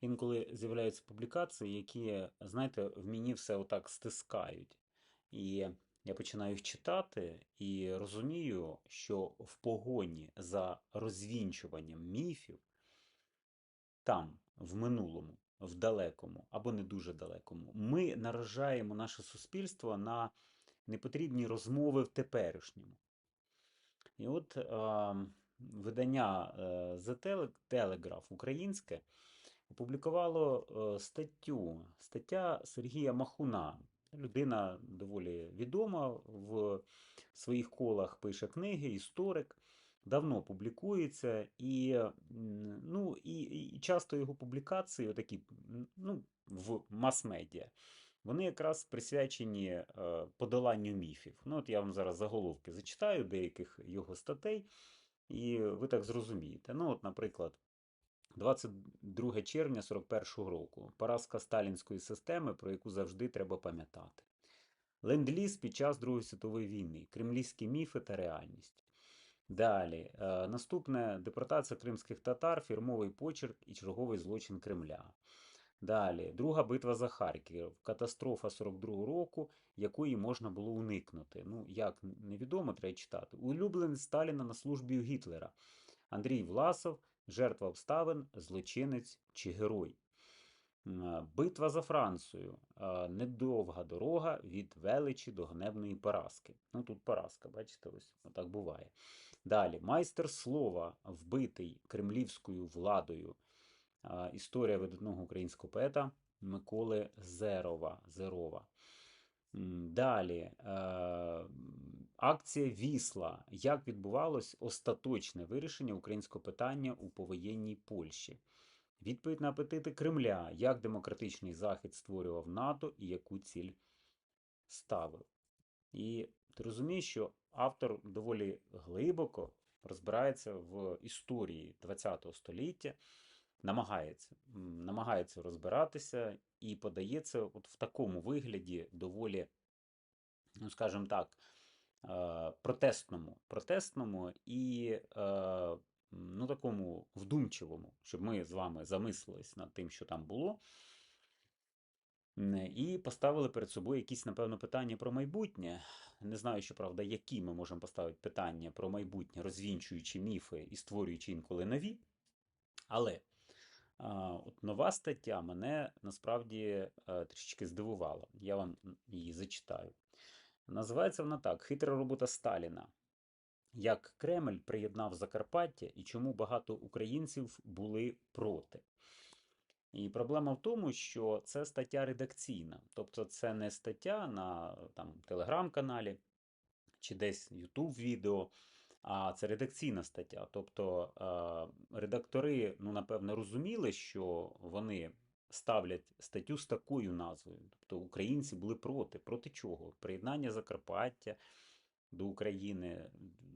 інколи з'являються публікації, які, знаєте, в мені все отак стискають. І я починаю їх читати і розумію, що в погоні за розвінчуванням міфів там, в минулому, в далекому або не дуже далекому, ми наражаємо наше суспільство на непотрібні розмови в теперішньому. І от видання е, The Telegraph українське опублікувало е, статтю, стаття Сергія Махуна. Людина доволі відома в своїх колах пише книги, історик, давно публікується, і, ну, і, і часто його публікації, такі, ну, в мас-медіа, вони якраз присвячені е, подоланню міфів. Ну, от я вам зараз заголовки зачитаю деяких його статей, і ви так зрозумієте. Ну, от, наприклад, 22 червня 41 року. Поразка сталінської системи, про яку завжди треба пам'ятати. Ленд-ліз під час Другої світової війни, кремлівські міфи та реальність. Далі, е, наступне депортація кримських татар, фірмовий почерк і черговий злочин Кремля. Далі, друга битва за Харків, катастрофа 42-го року, якої можна було уникнути. Ну, як невідомо, треба читати. Улюбленець Сталіна на службі у Гітлера. Андрій Власов, жертва обставин, злочинець чи герой. Битва за Францію. Недовга дорога від величі до гневної поразки. Ну тут поразка, бачите, ось так буває. Далі, майстер слова, вбитий кремлівською владою. Історія видатного українського поета Миколи Зерова. Зерова. Далі, е, акція Вісла. Як відбувалось остаточне вирішення українського питання у повоєнній Польщі? Відповідь на апетити Кремля. Як демократичний Захід створював НАТО і яку ціль ставив? І ти розумієш, що автор доволі глибоко розбирається в історії ХХ століття, намагається, намагається розбиратися і подається от в такому вигляді доволі, ну скажімо так, протестному, протестному і ну, такому вдумчивому, щоб ми з вами замислились над тим, що там було. І поставили перед собою якісь, напевно, питання про майбутнє. Не знаю, щоправда, які ми можемо поставити питання про майбутнє, розвінчуючи міфи і створюючи інколи нові. Але от нова стаття мене насправді е, трішечки здивувала. Я вам її зачитаю. Називається вона так: Хитра робота Сталіна. Як Кремль приєднав Закарпаття і чому багато українців були проти. І проблема в тому, що це стаття редакційна, тобто це не стаття на там, телеграм-каналі чи десь YouTube відео, а це редакційна стаття. Тобто редактори, ну, напевно, розуміли, що вони ставлять статтю з такою назвою. Тобто українці були проти. Проти чого? Приєднання Закарпаття до України.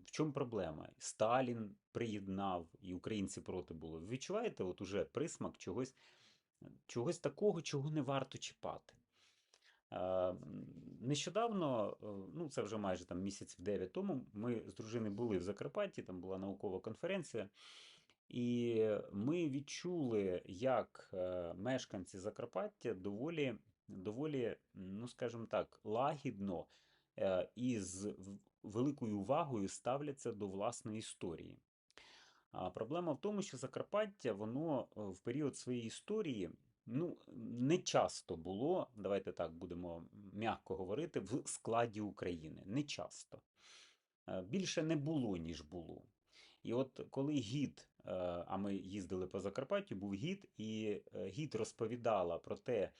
В чому проблема? Сталін приєднав, і українці проти були. Відчуваєте, от уже присмак чогось, чогось такого, чого не варто чіпати. Е, Нещодавно, е, ну це вже майже там місяців 9 тому, ми з дружиною були в Закарпатті, там була наукова конференція, і ми відчули, як е, мешканці Закарпаття доволі, доволі, ну скажімо так, лагідно і з великою увагою ставляться до власної історії. А проблема в тому, що Закарпаття, воно в період своєї історії, ну, не часто було, давайте так будемо м'яко говорити, в складі України. Не часто. Е, Більше не було, ніж було. І от коли гід, е, а ми їздили по Закарпаттю, був гід, і е, гід розповідала про те,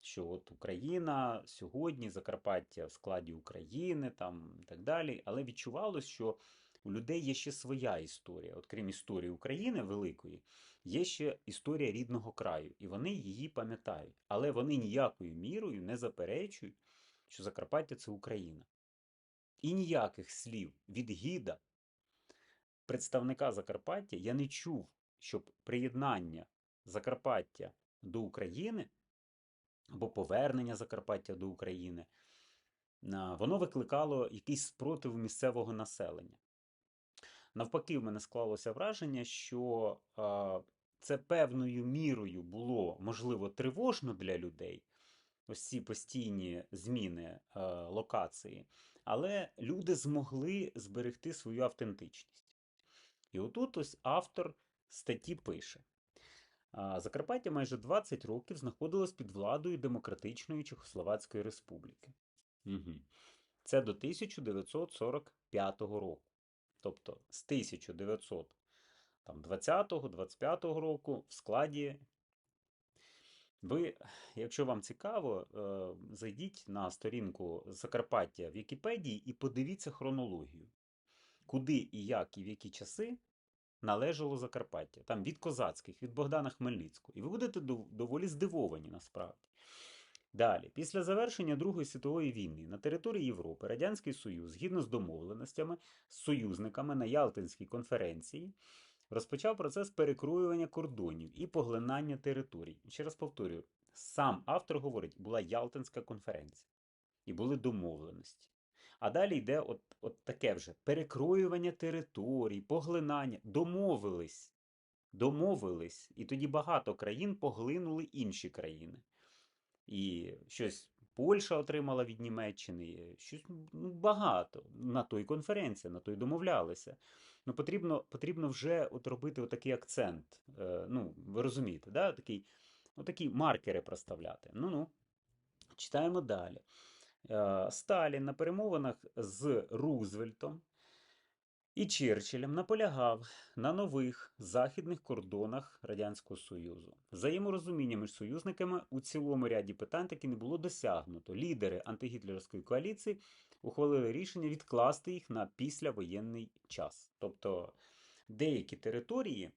що от Україна сьогодні, Закарпаття в складі України, там і так далі, але відчувалось, що у людей є ще своя історія. От крім історії України великої, є ще історія рідного краю, і вони її пам'ятають. Але вони ніякою мірою не заперечують, що Закарпаття це Україна. І ніяких слів від гіда, представника Закарпаття, я не чув, щоб приєднання Закарпаття до України або повернення Закарпаття до України, воно викликало якийсь спротив місцевого населення. Навпаки, в мене склалося враження, що це певною мірою було, можливо, тривожно для людей, ось ці постійні зміни е, локації, але люди змогли зберегти свою автентичність. І отут ось автор статті пише. Закарпаття майже 20 років знаходилось під владою Демократичної Чехословацької Республіки. Угу. Це до 1945 року. Тобто з 1920-25 року в складі. Ви, якщо вам цікаво, е, зайдіть на сторінку Закарпаття Вікіпедії і подивіться хронологію, куди і як і в які часи належало Закарпаття. Там від козацьких, від Богдана Хмельницького. І ви будете дов- доволі здивовані насправді. Далі, після завершення Другої світової війни на території Європи Радянський Союз, згідно з домовленостями з союзниками на Ялтинській конференції, розпочав процес перекроювання кордонів і поглинання територій. Ще раз повторюю, сам автор говорить, була Ялтинська конференція і були домовленості. А далі йде от, от таке вже перекроювання територій, поглинання. Домовились. Домовились. І тоді багато країн поглинули інші країни. І щось Польща отримала від Німеччини, щось ну, багато. На той конференції, на той домовлялися. Ну, потрібно, потрібно вже от робити отакий акцент. Е, ну, ви розумієте, да? Такий, отакі маркери проставляти. Ну-ну. Читаємо далі. Е, Сталін на перемовинах з Рузвельтом і Черчиллем наполягав на нових західних кордонах Радянського Союзу. Взаєморозуміння між союзниками у цілому ряді питань таки не було досягнуто. Лідери антигітлерівської коаліції ухвалили рішення відкласти їх на післявоєнний час. Тобто деякі території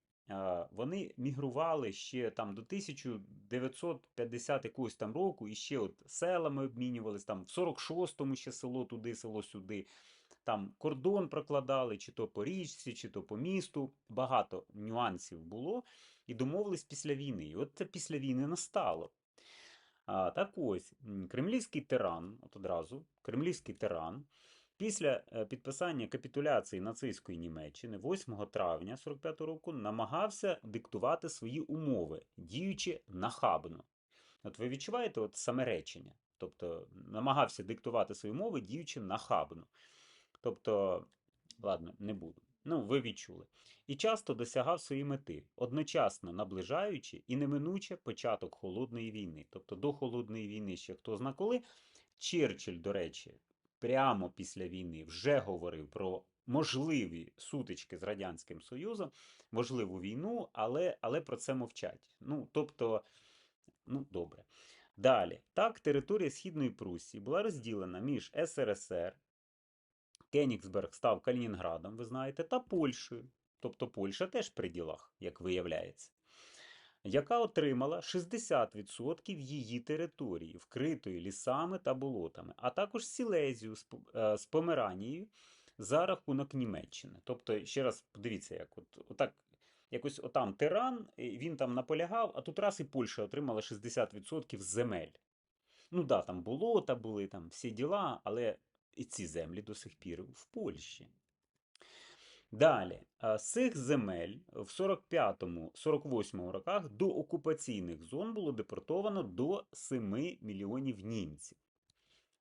вони мігрували ще там до 1950 якогось там року, і ще от селами обмінювались, там в 46-му ще село туди, село сюди. Там кордон прокладали, чи то по річці, чи то по місту. Багато нюансів було, і домовились після війни. І от це після війни настало. А, так ось, кремлівський тиран, от одразу, кремлівський тиран, після е, підписання капітуляції нацистської Німеччини 8 травня 45 року намагався диктувати свої умови, діючи нахабно. От ви відчуваєте от саме речення? Тобто намагався диктувати свої умови, діючи нахабно. Тобто, ладно, не буду. Ну, ви відчули. І часто досягав своєї мети, одночасно наближаючи і неминуче початок холодної війни. Тобто до холодної війни ще хто зна коли. Черчилль, до речі, прямо після війни вже говорив про можливі сутички з Радянським Союзом, можливу війну, але, але про це мовчать. Ну, тобто, ну, добре. Далі, так, територія Східної Прусії була розділена між СРСР, Кенігсберг став Калінінградом, ви знаєте, та Польщею. Тобто Польща теж при ділах, як виявляється, яка отримала 60% її території, вкритої лісами та болотами, а також Сілезію з, е, Померанією за рахунок Німеччини. Тобто, ще раз подивіться, як от, отак, якось отам тиран, він там наполягав, а тут раз і Польща отримала 60% земель. Ну да, там болота були, там всі діла, але і ці землі до сих пір в Польщі. Далі, з цих земель в 45-48 роках до окупаційних зон було депортовано до 7 мільйонів німців.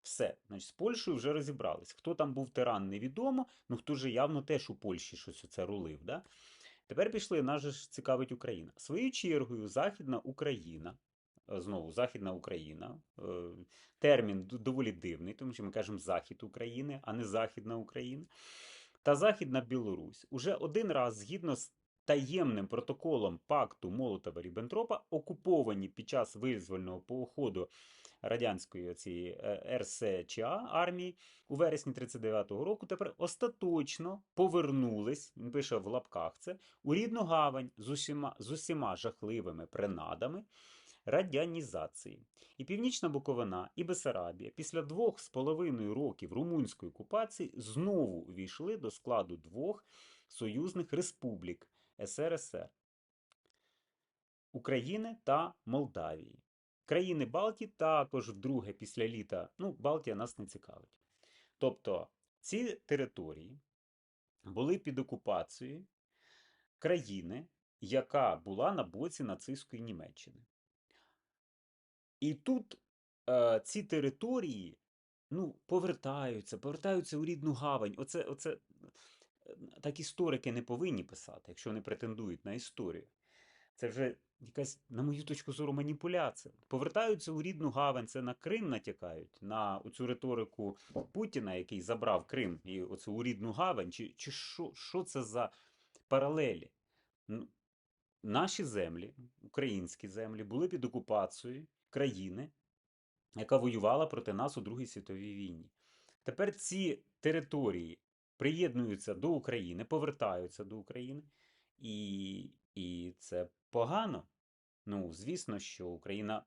Все, значить, з Польщею вже розібрались. Хто там був тиран, невідомо, ну хто же явно теж у Польщі щось оце рулив. Да? Тепер пішли, нас же ж цікавить Україна. Своєю чергою, Західна Україна, е, знову Західна Україна, е, термін доволі дивний, тому що ми кажемо Захід України, а не Західна Україна. Та Західна Білорусь. Уже один раз, згідно з таємним протоколом пакту Молотова Ріббентропа, окуповані під час визвольного походу радянської цієї е, РСЧА армії у вересні 39-го року, тепер остаточно повернулись, він пише в лапках це, у рідну гавань з усіма, з усіма жахливими принадами радянізації. І Північна Буковина, і Бесарабія після двох з половиною років румунської окупації знову увійшли до складу двох союзних республік СРСР України та Молдавії. Країни Балтії також вдруге після літа, ну, Балтія нас не цікавить. Тобто ці території були під окупацією країни, яка була на боці нацистської Німеччини. І тут е, ці території ну, повертаються, повертаються у рідну гавань. Оце, оце так історики не повинні писати, якщо вони претендують на історію. Це вже якась, на мою точку зору, маніпуляція. Повертаються у рідну гавань, це на Крим натякають, на цю риторику Путіна, який забрав Крим і оцю у рідну гавань. Чи, чи що, що це за паралелі? Наші землі, українські землі, були під окупацією країни, яка воювала проти нас у Другій світовій війні. Тепер ці території приєднуються до України, повертаються до України, і, і це погано. Ну, звісно, що Україна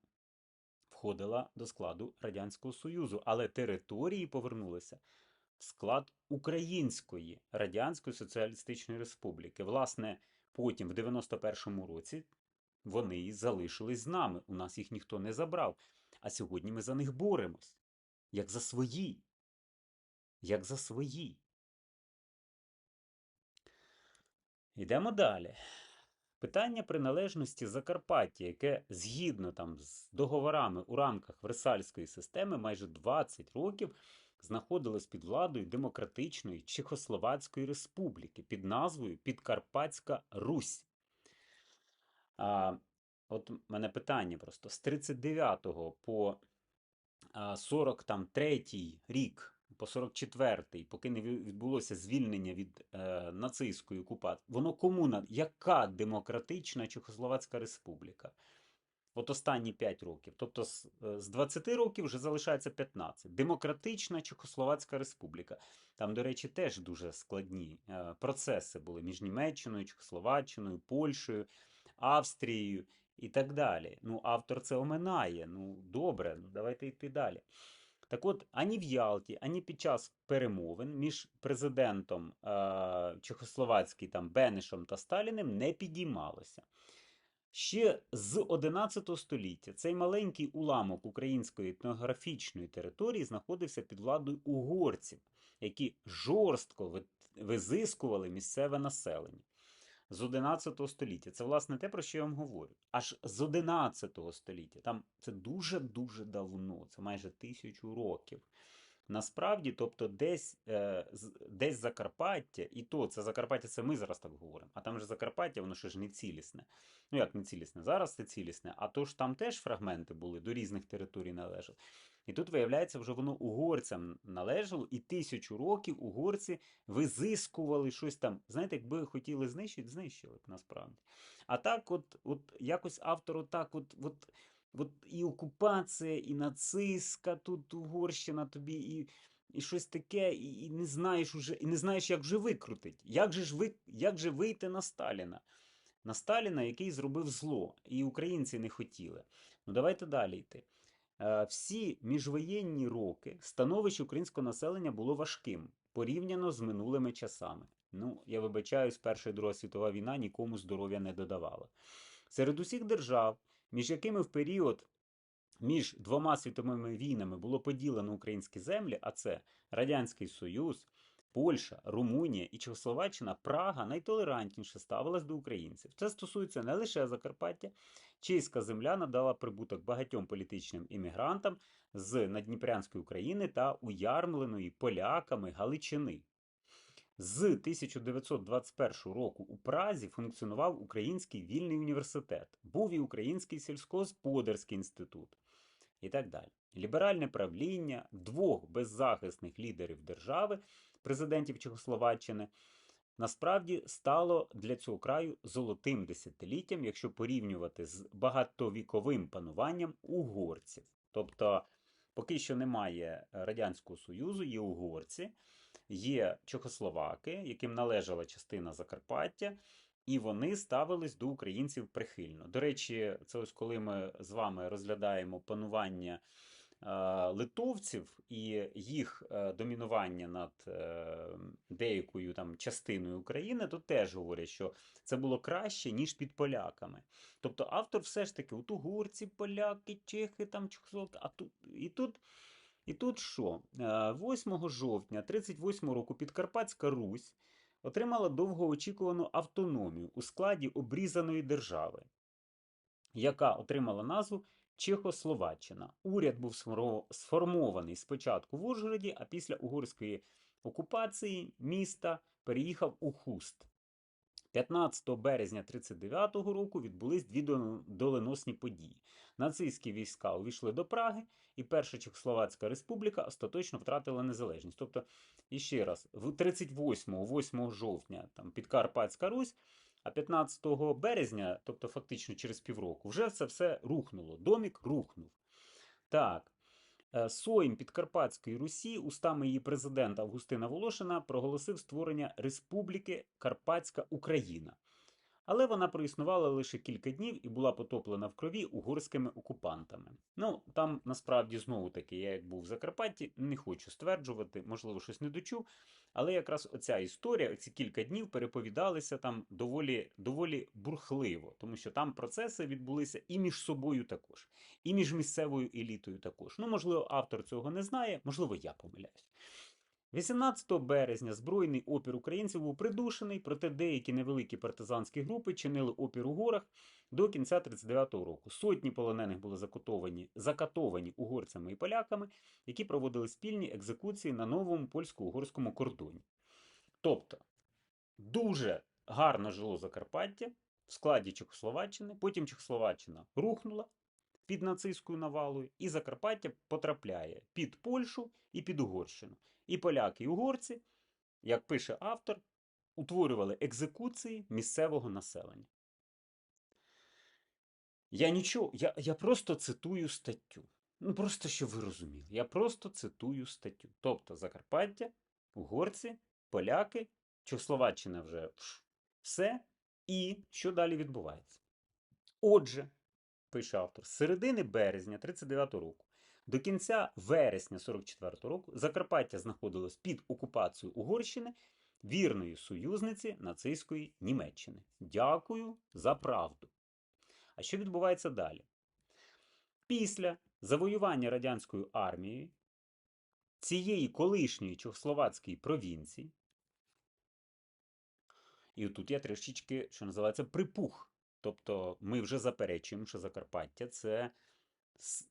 входила до складу Радянського Союзу, але території повернулися в склад Української Радянської Соціалістичної Республіки. Власне, потім, в 91-му році, вони і залишились з нами. У нас їх ніхто не забрав. А сьогодні ми за них боремось. Як за свої. Як за свої. Йдемо далі. Питання приналежності Закарпаття, яке згідно там з договорами у рамках Версальської системи майже 20 років знаходилось під владою Демократичної Чехословацької Республіки під назвою Підкарпатська Русь. А, От мене питання просто з 39 по 43 рік, по 44-й, поки не відбулося звільнення від е, нацистської окупації, воно кому яка демократична Чехословацька республіка? От останні 5 років. Тобто з, з 20 років вже залишається 15. Демократична Чехословацька республіка. Там, до речі, теж дуже складні е, процеси були між Німеччиною, Чехословаччиною, Польщею, Австрією і так далі. Ну, автор це оминає. Ну, добре, ну давайте йти далі. Так от, ані в Ялті, ані під час перемовин між президентом е Чехословацький там Бенешем та Сталіним не підіймалося. Ще з 11 століття цей маленький уламок української етнографічної території знаходився під владою угорців, які жорстко визискували місцеве населення з 11 століття. Це, власне, те, про що я вам говорю. Аж з 11 століття. Там це дуже-дуже давно, це майже тисячу років. Насправді, тобто, десь е, десь Закарпаття, і то це Закарпаття, це ми зараз так говоримо. А там же Закарпаття, воно ще ж не цілісне. Ну як не цілісне? Зараз це цілісне, а то ж там теж фрагменти були, до різних територій належали. І тут, виявляється, вже воно угорцям належало, і тисячу років угорці визискували щось там. Знаєте, якби хотіли знищити, знищили б насправді. А так, от от якось автор отак от. от От і окупація, і нацистська тут Угорщина тобі, і і щось таке, і і не знаєш уже, і не знаєш, як же викрутить. Як же ж ви, як же вийти на Сталіна? На Сталіна, який зробив зло, і українці не хотіли. Ну давайте далі йти. Е, всі міжвоєнні роки становище українського населення було важким порівняно з минулими часами. Ну, я вибачаюсь, Перша і Друга світова війна нікому здоров'я не додавала. Серед усіх держав, між якими в період між двома світовими війнами було поділено українські землі, а це Радянський Союз, Польща, Румунія і Чехословаччина, Прага найтолерантніше ставилась до українців. Це стосується не лише Закарпаття. Чеська земля надала прибуток багатьом політичним іммігрантам з Надніпрянської України та уярмленої поляками Галичини. З 1921 року у Празі функціонував Український вільний університет, був і Український сільськогосподарський інститут і так далі. Ліберальне правління двох беззахисних лідерів держави, президентів Чехословаччини, насправді стало для цього краю золотим десятиліттям, якщо порівнювати з багатовіковим пануванням угорців. Тобто, поки що немає Радянського Союзу, є угорці, є чехословаки, яким належала частина Закарпаття. І вони ставились до українців прихильно. До речі, це ось коли ми з вами розглядаємо панування литовців і їх е, домінування над е, деякою там частиною України, то теж говорять, що це було краще, ніж під поляками. Тобто автор все ж таки, от угорці, поляки, чехи, там чехословаки, а тут і тут. І тут що? 8 е, жовтня 38 року Підкарпатська Русь отримала довгоочікувану автономію у складі обрізаної держави, яка отримала назву Чехословаччина. Уряд був сформований спочатку в Ужгороді, а після угорської окупації міста переїхав у Хуст. 15 березня 1939 року відбулись дві доленосні події. Нацистські війська увійшли до Праги, і Перша Чехословацька республіка остаточно втратила незалежність. Тобто, іще раз, в 38 8 жовтня там Підкарпатська Русь, а 15 березня, тобто фактично через півроку, вже це все рухнуло. Домік рухнув. Так. Е, Сойм Підкарпатської Русі устами її президента Августина Волошина проголосив створення Республіки Карпатська Україна. Але вона проіснувала лише кілька днів і була потоплена в крові угорськими окупантами. Ну, там насправді знову таки, я як був в Закарпатті, не хочу стверджувати, можливо, щось не дочув. Але якраз оця історія, ці кілька днів переповідалися там доволі, доволі бурхливо, тому що там процеси відбулися і між собою також, і між місцевою елітою також. Ну, можливо, автор цього не знає, можливо, я помиляюсь. 18 березня збройний опір українців був придушений, проте деякі невеликі партизанські групи чинили опір у горах до кінця 39-го року. Сотні полонених були закатовані, закатовані угорцями і поляками, які проводили спільні екзекуції на новому польсько-угорському кордоні. Тобто дуже гарно жило Закарпаття в складі Чехословаччини, потім Чехословаччина рухнула під нацистською навалою, і Закарпаття потрапляє під Польщу і під Угорщину. І поляки, і угорці, як пише автор, утворювали екзекуції місцевого населення. Я нічого, я, я просто цитую статтю. Ну, просто щоб ви розуміли. Я просто цитую статтю. Тобто Закарпаття, угорці, поляки, Чехословаччина вже все. І що далі відбувається? Отже, пише автор, з середини березня 39 року до кінця вересня 44 року Закарпаття знаходилось під окупацією Угорщини, вірної союзниці нацистської Німеччини. Дякую за правду. А що відбувається далі? Після завоювання радянською армією цієї колишньої чехословацької провінції, і тут я трішечки, що називається, припух. Тобто ми вже заперечуємо, що Закарпаття це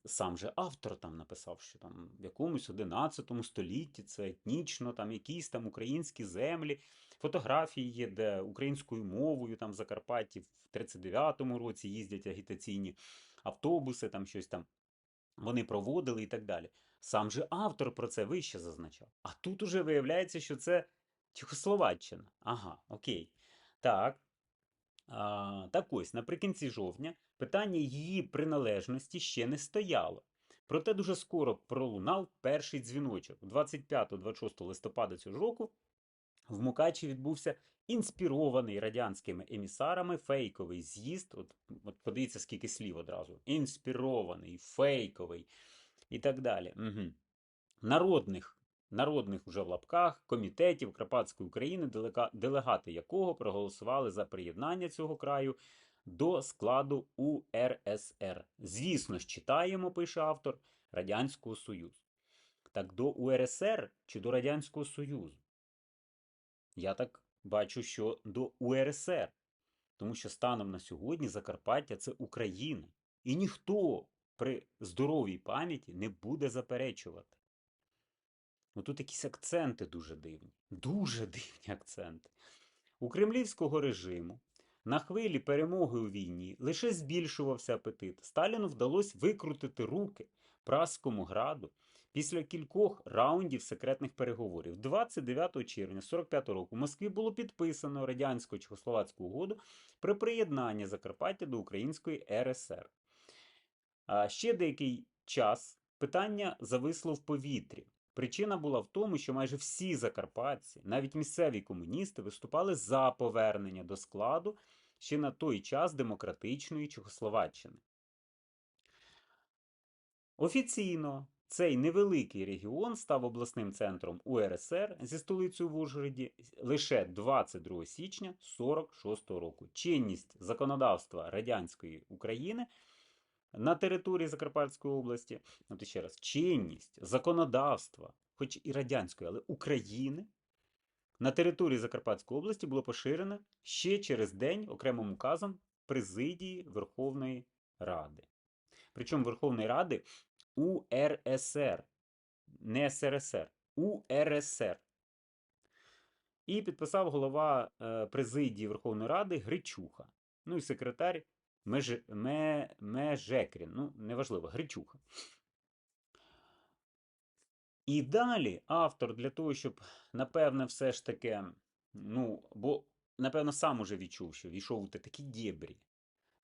сам же автор там написав, що там в якомусь 11 столітті це етнічно, там якісь там українські землі. Фотографії є, де українською мовою там в Закарпатті в 39-му році їздять агітаційні автобуси, там щось там вони проводили і так далі. Сам же автор про це вище зазначав. А тут уже виявляється, що це Чехословаччина. Ага, окей. Так. А, так ось, наприкінці жовтня питання її приналежності ще не стояло. Проте дуже скоро пролунав перший дзвіночок. 25-26 листопада цього року в Мукачі відбувся інспірований радянськими емісарами фейковий з'їзд. От, от подивіться, скільки слів одразу. Інспірований, фейковий і так далі. Угу. Народних, народних уже в лапках комітетів Карпатської України, делегати якого проголосували за приєднання цього краю до складу УРСР. Звісно читаємо, пише автор, Радянського Союзу. Так до УРСР чи до Радянського Союзу? Я так бачу, що до УРСР. Тому що станом на сьогодні Закарпаття це Україна. І ніхто при здоровій пам'яті не буде заперечувати. Ну тут якісь акценти дуже дивні. Дуже дивні акценти. У кремлівського режиму на хвилі перемоги у війні лише збільшувався апетит. Сталіну вдалося викрутити руки Праському граду після кількох раундів секретних переговорів. 29 червня 45 року в Москві було підписано радянсько-чехословацьку угоду про приєднання Закарпаття до Української РСР. А ще деякий час питання зависло в повітрі. Причина була в тому, що майже всі закарпатці, навіть місцеві комуністи, виступали за повернення до складу ще на той час демократичної Чехословаччини. Офіційно цей невеликий регіон став обласним центром УРСР зі столицею в Ужгороді лише 22 січня 46 року. Чинність законодавства радянської України на території Закарпатської області, от ще раз, чинність законодавства, хоч і радянської, але України, на території Закарпатської області було поширено ще через день окремим указом президії Верховної Ради. Причому Верховної Ради УРСР, не СРСР, УРСР. І підписав голова е, президії Верховної Ради Гричуха. Ну і секретар Меж... Ме... Межекрін. Ну, неважливо, Гричуха. І далі автор для того, щоб, напевне, все ж таки, ну, бо, напевно, сам уже відчув, що війшов у такі дєбрі,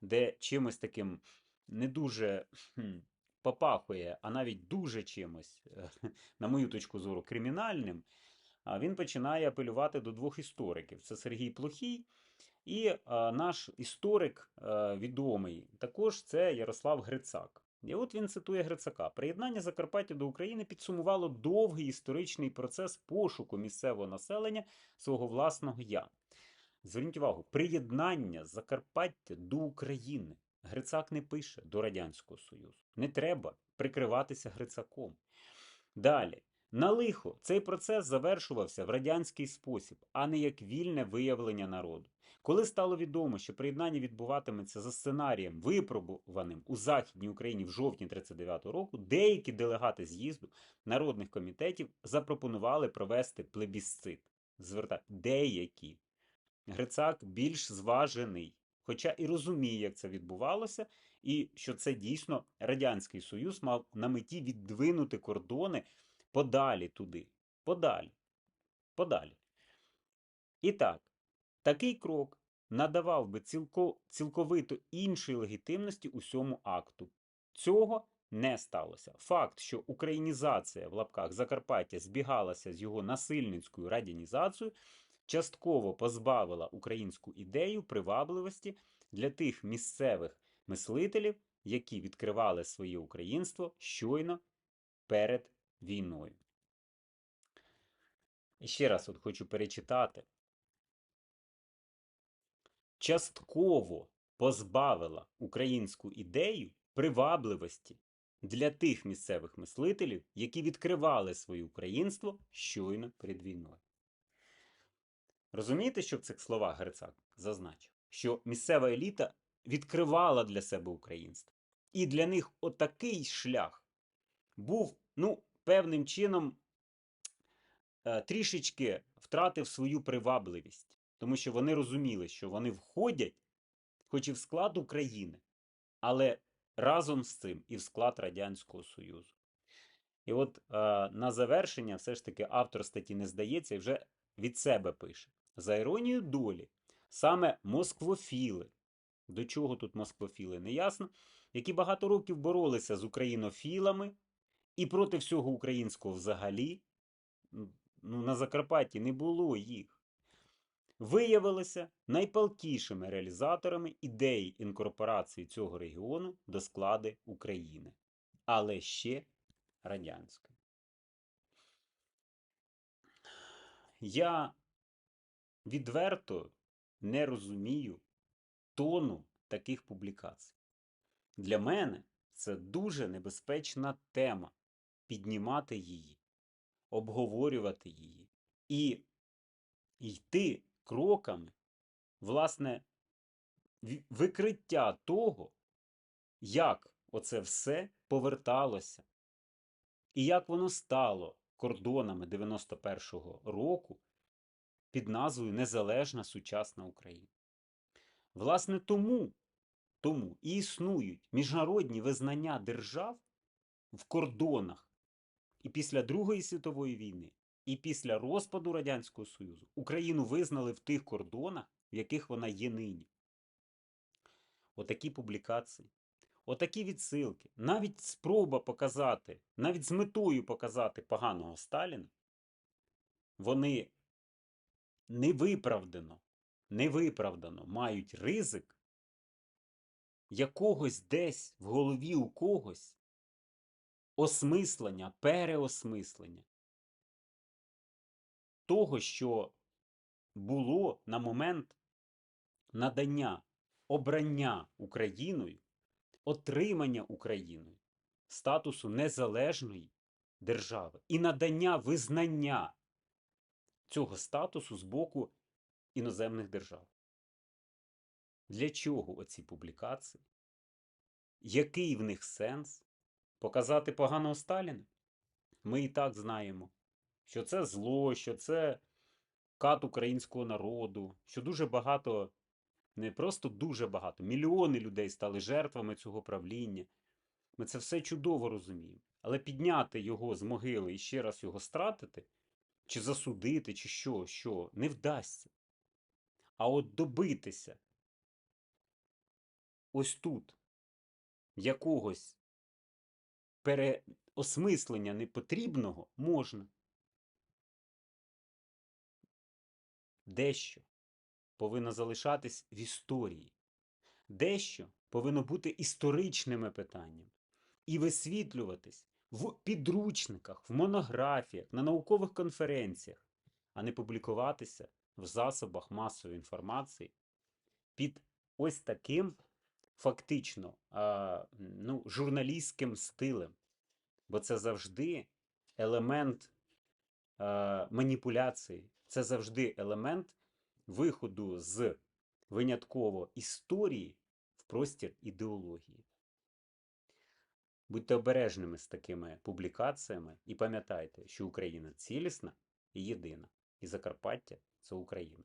де чимось таким не дуже хм, попахує, а навіть дуже чимось, на мою точку зору, кримінальним, він починає апелювати до двох істориків: це Сергій Плохій і а, наш історик а, відомий, також це Ярослав Грицак. І от він цитує Грицака: приєднання Закарпаття до України підсумувало довгий історичний процес пошуку місцевого населення свого власного я. Зверніть увагу, приєднання Закарпаття до України. Грицак не пише до Радянського Союзу. Не треба прикриватися Грицаком. Далі. На лихо цей процес завершувався в радянський спосіб, а не як вільне виявлення народу. Коли стало відомо, що приєднання відбуватиметься за сценарієм, випробуваним у Західній Україні в жовтні 39-го року, деякі делегати з'їзду народних комітетів запропонували провести плебісцит. Звертай, деякі. Грицак більш зважений, хоча і розуміє, як це відбувалося, і що це дійсно Радянський Союз мав на меті віддвинути кордони подалі туди. Подалі. Подалі. І так, такий крок надавав би цілко, цілковито іншої легітимності усьому акту. Цього не сталося. Факт, що українізація в лапках Закарпаття збігалася з його насильницькою радянізацією, частково позбавила українську ідею привабливості для тих місцевих мислителів, які відкривали своє українство щойно перед війною. І ще раз от хочу перечитати. Частково позбавила українську ідею привабливості для тих місцевих мислителів, які відкривали своє українство щойно перед війною. Розумієте, що в цих словах Грицак зазначив? Що місцева еліта відкривала для себе українство. І для них отакий шлях був, ну, певним чином е, трішечки втратив свою привабливість. Тому що вони розуміли, що вони входять, хоч і в склад України, але разом з цим і в склад Радянського Союзу. І от е, на завершення, все ж таки, автор статті не здається і вже від себе пише: за іронією долі, саме москвофіли, до чого тут москвофіли, не ясно, які багато років боролися з українофілами і проти всього українського взагалі, ну, на Закарпатті не було їх. Виявилися найпалкішими реалізаторами ідеї інкорпорації цього регіону до складу України, але ще радянської. Я відверто не розумію тону таких публікацій. Для мене це дуже небезпечна тема піднімати її, обговорювати її і йти кроками, власне, викриття того, як оце все поверталося, і як воно стало кордонами 91-го року під назвою Незалежна сучасна Україна. Власне, тому, тому і існують міжнародні визнання держав в кордонах і після Другої світової війни, і після розпаду Радянського Союзу Україну визнали в тих кордонах, в яких вона є нині. Отакі публікації, отакі відсилки, навіть спроба показати, навіть з метою показати поганого Сталіна, вони невиправдано, невиправдано мають ризик якогось десь в голові у когось осмислення, переосмислення того, що було на момент надання обрання Україною, отримання Україною статусу незалежної держави і надання визнання цього статусу з боку іноземних держав. Для чого оці публікації? Який в них сенс? Показати поганого Сталіна? Ми і так знаємо, що це зло, що це кат українського народу, що дуже багато, не просто дуже багато, мільйони людей стали жертвами цього правління. Ми це все чудово розуміємо. Але підняти його з могили і ще раз його стратити, чи засудити, чи що, що, не вдасться. А от добитися ось тут якогось переосмислення непотрібного можна. Дещо повинно залишатись в історії, дещо повинно бути історичними питаннями і висвітлюватись в підручниках, в монографіях, на наукових конференціях, а не публікуватися в засобах масової інформації під ось таким фактично ну, журналістським стилем. Бо це завжди елемент маніпуляції, це завжди елемент виходу з винятково історії в простір ідеології. Будьте обережними з такими публікаціями і пам'ятайте, що Україна цілісна і єдина, і Закарпаття це Україна.